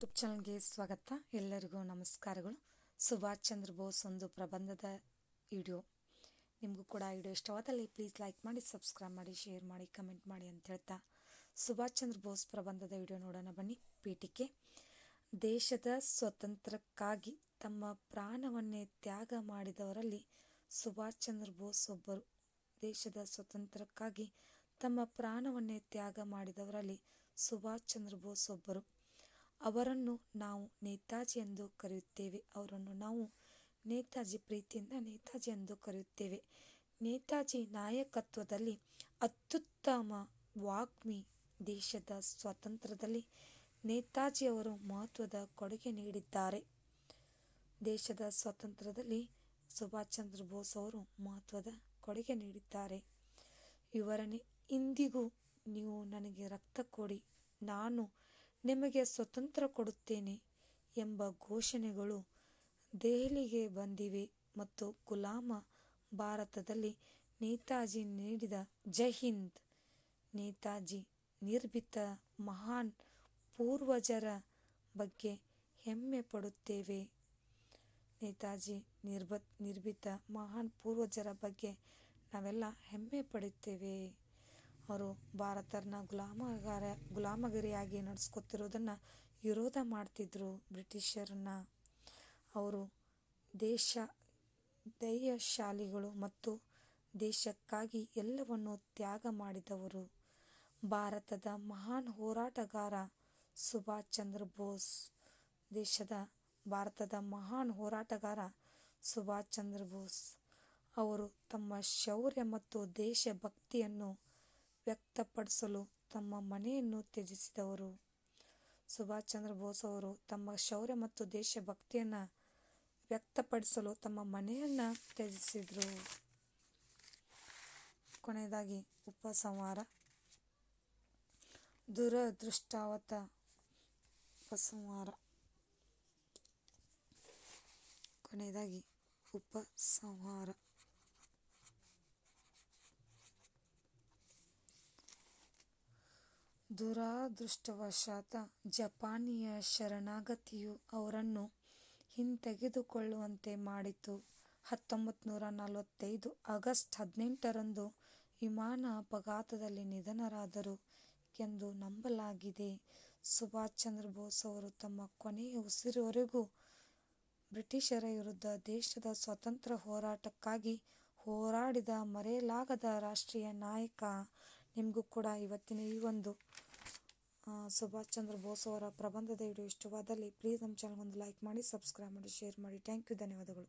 YouTube ಚಾನಲ್ಗೆ ಸ್ವಾಗತ. ಎಲ್ಲರಿಗೂ ನಮಸ್ಕಾರಗಳು. ಸುಭಾಷ್ ಚಂದ್ರ ಬೋಸ್ ಒಂದು ಪ್ರಬಂಧದ ವಿಡಿಯೋ. ನಿಮಗೂ ಕೂಡ ವಿಡಿಯೋ ಇಷ್ಟವಾದಲ್ಲಿ ಪ್ಲೀಸ್ ಲೈಕ್ ಮಾಡಿ ಸಬ್ಸ್ಕ್ರೈಬ್ ಮಾಡಿ ಶೇರ್ ಮಾಡಿ ಕಮೆಂಟ್ ಮಾಡಿ ಅಂತ ಹೇಳ್ತಾ ಸುಭಾಷ್ ಚಂದ್ರ ಬೋಸ್ ಪ್ರಬಂಧದ ವಿಡಿಯೋ ನೋಡೋಣ ಬನ್ನಿ. ಪೀಠಿಕೆ. ದೇಶದ ಸ್ವತಂತ್ರಕ್ಕಾಗಿ ತಮ್ಮ ಪ್ರಾಣವನ್ನೇ ತ್ಯಾಗ ಮಾಡಿದವರಲ್ಲಿ ಸುಭಾಷ್ ಚಂದ್ರ ಬೋಸ್ ಒಬ್ಬರು. ದೇಶದ ಸ್ವತಂತ್ರಕ್ಕಾಗಿ ತಮ್ಮ ಪ್ರಾಣವನ್ನೇ ತ್ಯಾಗ ಮಾಡಿದವರಲ್ಲಿ ಸುಭಾಷ್ ಚಂದ್ರ ಬೋಸ್ ಒಬ್ಬರು. ಅವರನ್ನು ನಾವು ನೇತಾಜಿ ಎಂದು ಕರೆಯುತ್ತೇವೆ. ಅವರನ್ನು ನಾವು ನೇತಾಜಿ ಪ್ರೀತಿಯಿಂದ ನೇತಾಜಿ ಎಂದು ಕರೆಯುತ್ತೇವೆ. ನೇತಾಜಿ ನಾಯಕತ್ವದಲ್ಲಿ ಅತ್ಯುತ್ತಮ ವಾಗ್ಮಿ ದೇಶದ ಸ್ವಾತಂತ್ರ್ಯದಲ್ಲಿ ನೇತಾಜಿಯವರು ಮಹತ್ವದ ಕೊಡುಗೆ ನೀಡಿದ್ದಾರೆ. ದೇಶದ ಸ್ವಾತಂತ್ರ್ಯದಲ್ಲಿ ಸುಭಾಷ್ ಚಂದ್ರ ಬೋಸ್ ಅವರು ಮಹತ್ವದ ಕೊಡುಗೆ ನೀಡಿದ್ದಾರೆ. ಇವರನ್ನೇ ಇಂದಿಗೂ ನೀವು ನನಗೆ ರಕ್ತ ಕೊಡಿ. ನಾನು ನಿಮಗೆ ಸ್ವತಂತ್ರ ಕೊಡುತ್ತೇನೆ ಎಂಬ ಘೋಷಣೆಗಳು ದೆಹಲಿಗೆ ಬಂದಿವೆ ಮತ್ತು ಗುಲಾಮ ಭಾರತದಲ್ಲಿ ನೇತಾಜಿ ನೀಡಿದ ಜೈ ಹಿಂದ್. ನೇತಾಜಿ ನಿರ್ಭೀತ ಮಹಾನ್ ಪೂರ್ವಜರ ಬಗ್ಗೆ ಹೆಮ್ಮೆ ಪಡುತ್ತೇವೆ. ನೇತಾಜಿ ನಿರ್ಭ ನಿರ್ಭೀತ ಮಹಾನ್ ಪೂರ್ವಜರ ಬಗ್ಗೆ ನಾವೆಲ್ಲ ಹೆಮ್ಮೆ ಪಡುತ್ತೇವೆ. ಅವರು ಭಾರತನ ಗುಲಾಮಗಾರ, ಗುಲಾಮಗಿರಿಯಾಗಿ ನಡೆಸ್ಕೊತಿರೋದನ್ನು ವಿರೋಧ ಮಾಡ್ತಿದ್ರು ಬ್ರಿಟಿಷರನ್ನ. ಅವರು ದೇಶ, ಧೈರ್ಯಶಾಲಿಗಳು ಮತ್ತು ದೇಶಕ್ಕಾಗಿ ಎಲ್ಲವನ್ನು ತ್ಯಾಗ ಮಾಡಿದವರು. ಭಾರತದ ಮಹಾನ್ ಹೋರಾಟಗಾರ ಸುಭಾಷ್ ಚಂದ್ರ ಬೋಸ್, ದೇಶದ ಭಾರತದ ಮಹಾನ್ ಹೋರಾಟಗಾರ ಸುಭಾಷ್ ಚಂದ್ರ ಬೋಸ್. ಅವರು ತಮ್ಮ ಶೌರ್ಯ ಮತ್ತು ದೇಶಭಕ್ತಿಯನ್ನು ವ್ಯಕ್ತಪಡಿಸಲು ತಮ್ಮ ಮನೆಯನ್ನು ತ್ಯಜಿಸಿದವರು. ಸುಭಾಷ್ ಚಂದ್ರ ಬೋಸ್ ಅವರು ತಮ್ಮ ಶೌರ್ಯ ಮತ್ತು ದೇಶಭಕ್ತಿಯನ್ನು ವ್ಯಕ್ತಪಡಿಸಲು ತಮ್ಮ ಮನೆಯನ್ನು ತ್ಯಜಿಸಿದರು. ಕೊನೆಯದಾಗಿ ಉಪಸಂಹಾರ. ದುರದೃಷ್ಟಾವತ ಉಪಸಂಹಾರ. ಕೊನೆಯದಾಗಿ ಉಪಸಂಹಾರ. ದುರಾದೃಷ್ಟವಶಾತ್ ಜಪಾನಿಯ ಶರಣಾಗತಿಯು ಅವರನ್ನು ಹಿಂತೆಗೆದುಕೊಳ್ಳುವಂತೆ ಮಾಡಿತು. ಹತ್ತೊಂಬತ್ತು ನೂರ ನಲವತ್ತೈದು ಆಗಸ್ಟ್ ಹದಿನೆಂಟರಂದು ವಿಮಾನ ಅಪಘಾತದಲ್ಲಿ ನಿಧನರಾದರು ಎಂದು ನಂಬಲಾಗಿದೆ. ಸುಭಾಷ್ ಚಂದ್ರ ಬೋಸ್ ಅವರು ತಮ್ಮ ಕೊನೆಯ ಉಸಿರುವರೆಗೂ ಬ್ರಿಟಿಷರ ವಿರುದ್ಧ ದೇಶದ ಸ್ವಾತಂತ್ರ್ಯ ಹೋರಾಟಕ್ಕಾಗಿ ಹೋರಾಡಿದ ಮರೆಯಲಾಗದ ರಾಷ್ಟ್ರೀಯ ನಾಯಕ ನಿಮಗೂ ಕೂಡ ಇವತ್ತಿನ ಈ ಒಂದು ಸುಭಾಷ್ ಚಂದ್ರ ಬೋಸ್ ಅವರ ಪ್ರಬಂಧದ ವಿಡಿಯೋ ಇಷ್ಟವಾದಲ್ಲಿ ಪ್ಲೀಸ್ ನಮ್ಮ ಚಾನಲ್ ಒಂದು ಲೈಕ್ ಮಾಡಿ ಸಬ್ಸ್ಕ್ರೈಬ್ ಮಾಡಿ ಶೇರ್ ಮಾಡಿ. ಥ್ಯಾಂಕ್ ಯು ಧನ್ಯವಾದಗಳು.